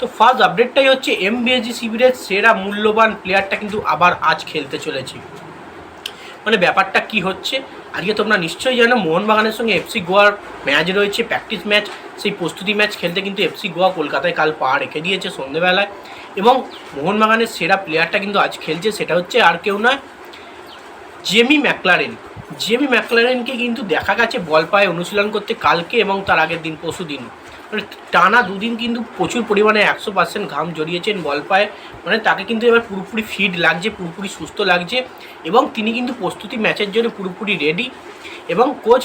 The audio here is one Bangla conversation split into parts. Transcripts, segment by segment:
তো ফার্স্ট আপডেটটাই হচ্ছে এম এমবিএসজি শিবিরের সেরা মূল্যবান প্লেয়ারটা কিন্তু আবার আজ খেলতে চলেছে। মানে ব্যাপারটা কি হচ্ছে? আজকে তোমরা নিশ্চয়ই জানো, মোহনবাগানের সঙ্গে এফসি গোয়ার ম্যাচ রয়েছে প্র্যাকটিস ম্যাচ সেই প্রস্তুতি ম্যাচ খেলতে কিন্তু এফসি গোয়া কলকাতায় কাল পা রেখে দিয়েছে সন্ধেবেলায়। এবং মোহনবাগানের সেরা প্লেয়ারটা কিন্তু আজ খেলছে, সেটা হচ্ছে আর কেউ নয় জেমি ম্যাকলারেন জেমি ম্যাকলারেনকে কিন্তু দেখা গেছে বল পায়ে অনুশীলন করতে কালকে এবং তার আগের দিন, পরশু দিন। মানে টানা দুদিন কিন্তু প্রচুর পরিমাণে একশো পার্সেন্ট ঘাম জড়িয়েছেন বল পায়ে। মানে তাকে কিন্তু এবার পুরোপুরি ফিট লাগছে, পুরোপুরি সুস্থ লাগছে এবং তিনি কিন্তু প্রস্তুতি ম্যাচের জন্য পুরোপুরি রেডি এবং কোচ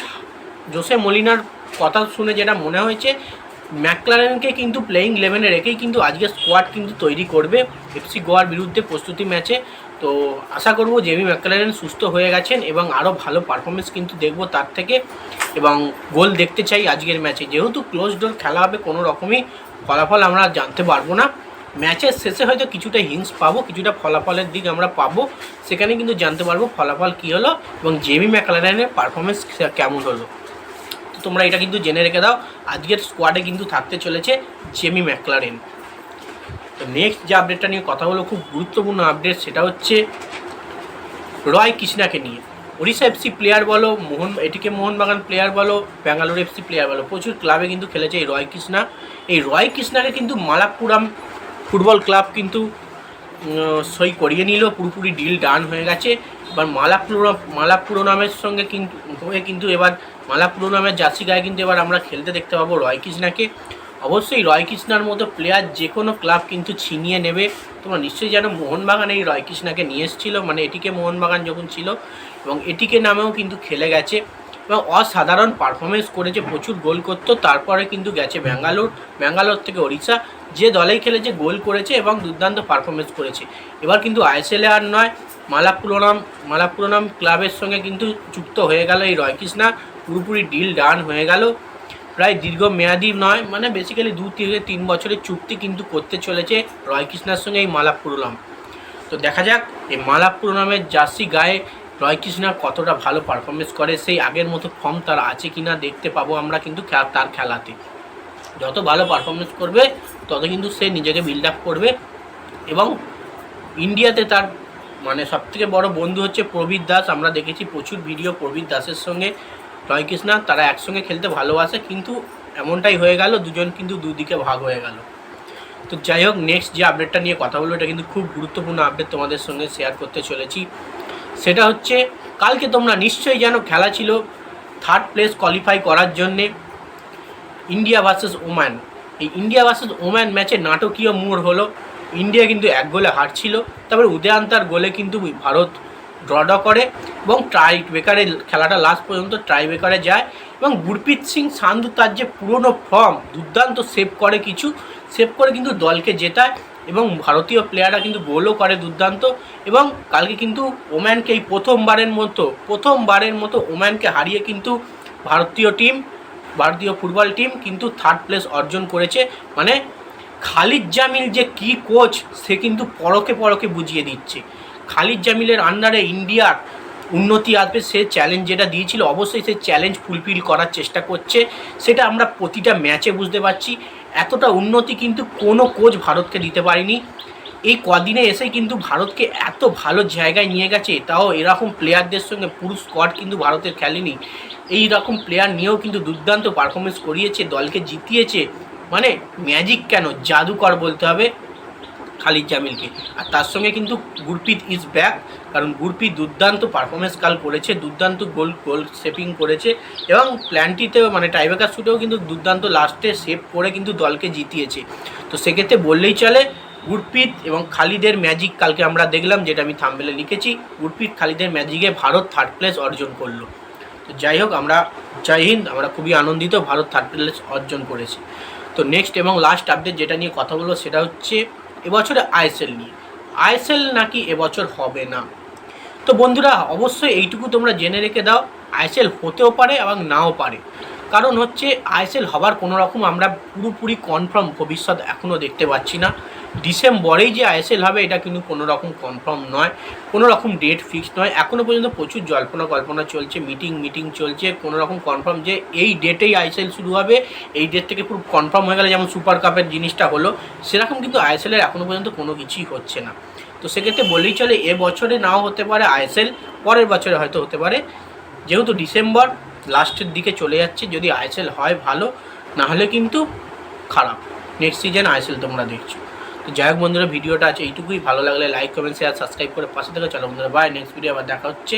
জোসে মলিনার কথা শুনে যেটা মনে হয়েছে ম্যাকলারেনকে কিন্তু প্লেয়িং ইলেভেনে রেখেই কিন্তু আজকে স্কোয়াড কিন্তু তৈরি করবে এফসি গোয়ার বিরুদ্ধে প্রস্তুতি ম্যাচে। তো আশা করব জেমি ম্যাকলারেন সুস্থ হয়ে গেছেন এবং আরও ভালো পারফরমেন্স কিন্তু দেখব তার থেকে এবং গোল দেখতে চাই আজকের ম্যাচে। যেহেতু ক্লোজ ডোর খেলা হবে, কোনো রকমই ফলাফল আমরা জানতে পারব না। ম্যাচের শেষে হয়তো কিছুটা হিংস পাবো, কিছুটা ফলাফলের দিক আমরা পাবো। সেখানে কিন্তু জানতে পারব ফলাফল কী হলো এবং জেমি ম্যাকলারেনের পারফরমেন্স কেমন হলো। তোমরা এটা কিন্তু জেনে রেখে দাও, আজকের স্কোয়াডে কিন্তু থাকতে চলেছে জেমি ম্যাকলারেন তো নেক্সট যে আপডেটটা নিয়ে কথা হলো, খুব গুরুত্বপূর্ণ আপডেট সেটা হচ্ছে রয় কৃষ্ণাকে নিয়ে। ওড়িশা এফসি প্লেয়ার বলো, মোহন, এটিকে মোহনবাগান প্লেয়ার বলো, ব্যাঙ্গালোর এফসি প্লেয়ার বলো, প্রচুর ক্লাবে কিন্তু খেলেছে এই রয় কৃষ্ণা। এই রয় কৃষ্ণাকে কিন্তু মালাপুরাম ফুটবল ক্লাব কিন্তু সই করিয়ে নিল, পুরোপুরি ডিল ডান হয়ে গেছে। এবার মালাপুরম মালাপুরনামের সঙ্গে কিন্তু হয়ে কিন্তু এবার মালাপুরনামের জার্সি গায়ে কিন্তু এবার আমরা খেলতে দেখতে পাবো রয় কৃষ্ণাকে। অবশ্যই রয় কৃষ্ণার মতো প্লেয়ার যে কোনো ক্লাব কিন্তু ছিনিয়ে নেবে। তোমরা নিশ্চয়ই জানো, মোহনবাগান এই রয় কৃষ্ণাকে নিয়ে এসেছিল মানে এটিকে মোহনবাগান যখন ছিল এবং এটিকে নামেও কিন্তু খেলে গেছে। এবং অসাধারণ পারফরমেন্স করেছে, প্রচুর গোল করতো, তারপরে কিন্তু গেছে ব্যাঙ্গালোর ব্যাঙ্গালোর থেকে ওড়িশা। যে দলেই খেলেছে, গোল করেছে এবং দুর্দান্ত পারফরমেন্স করেছে। এবার কিন্তু আইএসএলে আর নয় মালাপুরনাম মালাপুরনাম ক্লাবের সঙ্গে কিন্তু যুক্ত হয়ে গেল এই রয়কৃষ্ণা পুরোপুরি ডিল ডান হয়ে গেল। প্রায় দীর্ঘ দীর্ঘমেয়াদী নয় মানে বেসিক্যালি দু থেকে তিন বছরের চুক্তি কিন্তু করতে চলেছে রয়কৃষ্ণার সঙ্গে এই মালাপুরনাম তো দেখা যাক, এই মালাপুর নামের জার্সি গায়ে রয়কৃষ্ণা কতটা ভালো পারফরমেন্স করে, সেই আগের মতো ফর্ম তার আছে কি না দেখতে পাবো আমরা কিন্তু তার খেলাতে। যত ভালো পারফরমেন্স করবে, তত কিন্তু সে নিজেকে বিল্ড আপ করবে এবং ইন্ডিয়াতে তার মানে সবথেকে বড় বন্ধু হচ্ছে প্রবীর দাস। আমরা দেখেছি প্রচুর ভিডিও প্রবীর দাসের সঙ্গে। রয়কৃষ্ণা তারা একসঙ্গে খেলতে ভালোবাসে, কিন্তু এমনটাই হয়ে গেল, দুজন কিন্তু দুদিকে ভাগ হয়ে গেল। তো যাই হোক নেক্সট যে আপডেটটা নিয়ে কথা বলব, এটা কিন্তু খুব গুরুত্বপূর্ণ আপডেট তোমাদের সঙ্গে শেয়ার করতে চলেছি। সেটা হচ্ছে, কালকে তোমরা নিশ্চয়ই জানো, খেলা ছিল থার্ড প্লেস কোয়ালিফাই করার জন্যে ইন্ডিয়া ভার্সেস ওম্যান এই ইন্ডিয়া ভার্সেস ওম্যান ম্যাচে নাটকীয় মোড় হলো। ইন্ডিয়া কিন্তু এক গোলে হারছিল। তারপরে উদয়ান্তার গোলে কিন্তু ভারত ড্র করে এবং ট্রাই বেকারে খেলাটা লাস্ট পর্যন্ত ট্রাই বেকারে যায় এবং গুরপ্রীত সিং সান্ধু তার যে পুরনো ফর্ম দুর্দান্ত সেভ করে কিছু সেভ করে কিন্তু দলকে জেতায় এবং ভারতীয় প্লেয়াররা কিন্তু গোলও করে দুর্দান্ত এবং কালকে কিন্তু ওম্যানকে এই প্রথমবারের মতো প্রথমবারের মতো ওম্যানকে হারিয়ে কিন্তু ভারতীয় টিম ভারতীয় ফুটবল টিম কিন্তু থার্ড প্লেস অর্জন করেছে। মানে খালিদ জামিল যে কি কোচ, সে কিন্তু পরকে পরকে বুঝিয়ে দিচ্ছে। খালিদ জামিলের আন্ডারে ইন্ডিয়ার উন্নতি আসবে, সে চ্যালেঞ্জ যেটা দিয়েছিল, অবশ্যই সে চ্যালেঞ্জ ফুলফিল করার চেষ্টা করছে। সেটা আমরা প্রতিটা ম্যাচে বুঝতে পারছি। এতটা উন্নতি কিন্তু কোনো কোচ ভারতকে দিতে পারেনি। এই কদিনে এসে কিন্তু ভারতকে এত ভালো জায়গায় নিয়ে গেছে, তাও এরকম প্লেয়ারদের সঙ্গে পুরো স্কোয়াড কিন্তু ভারতের খেলেনি। এই রকম প্লেয়ার নিয়েও কিন্তু দুর্দান্ত পারফরমেন্স করিয়েছে, দলকে জিতিয়েছে। মানে ম্যাজিক কেন? জাদুকর বলতে হবে খালিদ জামিলকে। আর তার সঙ্গে কিন্তু গুরপ্রীত ইজ ব্যাক কারণ গুরপ্রীত দুর্দান্ত পারফরমেন্স কাল করেছে, দুর্দান্ত গোল গোল সেপিং করেছে, এবং প্ল্যানটিতেও মানে টাইব্রেকার শুটেও কিন্তু দুর্দান্ত লাস্টে সেভ করে কিন্তু দলকে জিতিয়েছে। তো সেক্ষেত্রে বললেই চলে, গুরপ্রীত এবং খালিদের ম্যাজিক কালকে আমরা দেখলাম, যেটা আমি থাম্বেলে লিখেছি, গুরপ্রীত খালিদের ম্যাজিকে ভারত থার্ড প্লেস অর্জন করল। তো যাই হোক, আমরা, জয় হিন্দ, আমরা খুবই আনন্দিত, ভারত থার্ড প্লেস অর্জন করেছে। তো নেক্সট এবং লাস্ট আপডেট যেটা নিয়ে কথা বলব সেটা হচ্ছে এবছরে আইএসএল নিয়ে। আইএসএল নাকি এবছর হবে না। তো বন্ধুরা, অবশ্যই এইটুকু তোমরা জেনে রেখে দাও আইএসএল হতেও পারে এবং নাও পারে। কারণ হচ্ছে আইএসএল হবার কোনো রকম আমরা পুরোপুরি কনফার্ম ভবিষ্যৎ এখনও দেখতে পাচ্ছি না। ডিসেম্বরেই যে আইএসএল হবে, এটা কিন্তু কোনো রকম কনফার্ম নয় কোনো রকম ডেট ফিক্সড নয়। এখনও পর্যন্ত প্রচুর জল্পনা কল্পনা চলছে মিটিং মিটিং চলছে কোনো রকম কনফার্ম যে এই ডেটেই আইএসএল শুরু হবে, এই ডেট থেকে পুরো কনফার্ম হয়ে গেলে যেমন সুপার কাপের জিনিসটা হলো। সেরকম কিন্তু আইএসএলের এখনও পর্যন্ত কোনো কিছুই হচ্ছে না। তো সেক্ষেত্রে বলেই চলে, এ বছরে নাও হতে পারে আইএসএল, পরের বছরে হয়তো হতে পারে। যেহেতু ডিসেম্বর, লাস্টের দিকে চলে যাচ্ছে, যদি আইএসএল হয় ভালো, না হলে কিন্তু খারাপ। নেক্সট সিজন আইএসএল তোমরা দেখছ। তো যাই হোক বন্ধুরা, ভিডিওটা আছে এইটুকুই। ভালো লাগলে লাইক কমেন্ট শেয়ার সাবস্ক্রাইব করে পাশে থেকে। চলো বন্ধুরা বাই নেক্সট ভিডিও আবার দেখা হচ্ছে।